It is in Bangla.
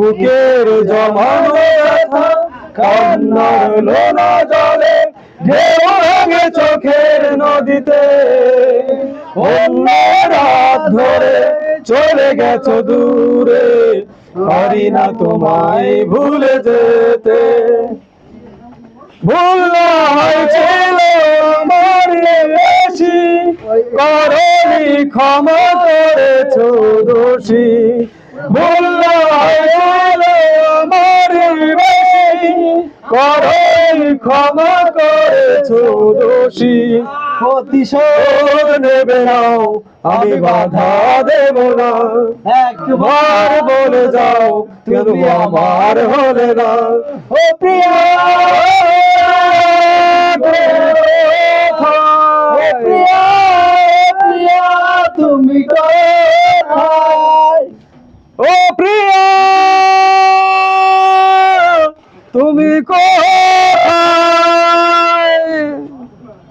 বুকের জমানো ব্যথা, কান্নার লোনা জলে ঢেউ ভাঙে চোখের নদীতে। অন্যের হাত ধরে চলে গেছো দূরে, পারি না তোমায় ভুলে যেতে। ভুল হয়েছিল আমার বেশি করনি ক্ষমা করেছ দোষী। ভুল হয়েছিল করই ক্ষমা করেছ দোষী। প্রতিশোধ নেবে নাও আমি বাধা দেব না। একবার বলে যাও তুমি আমার হলে না? ও প্রিয়া। প্রিয়া প্রিয়া তুমি কোথায়? ও প্রিয়া! তুমি কো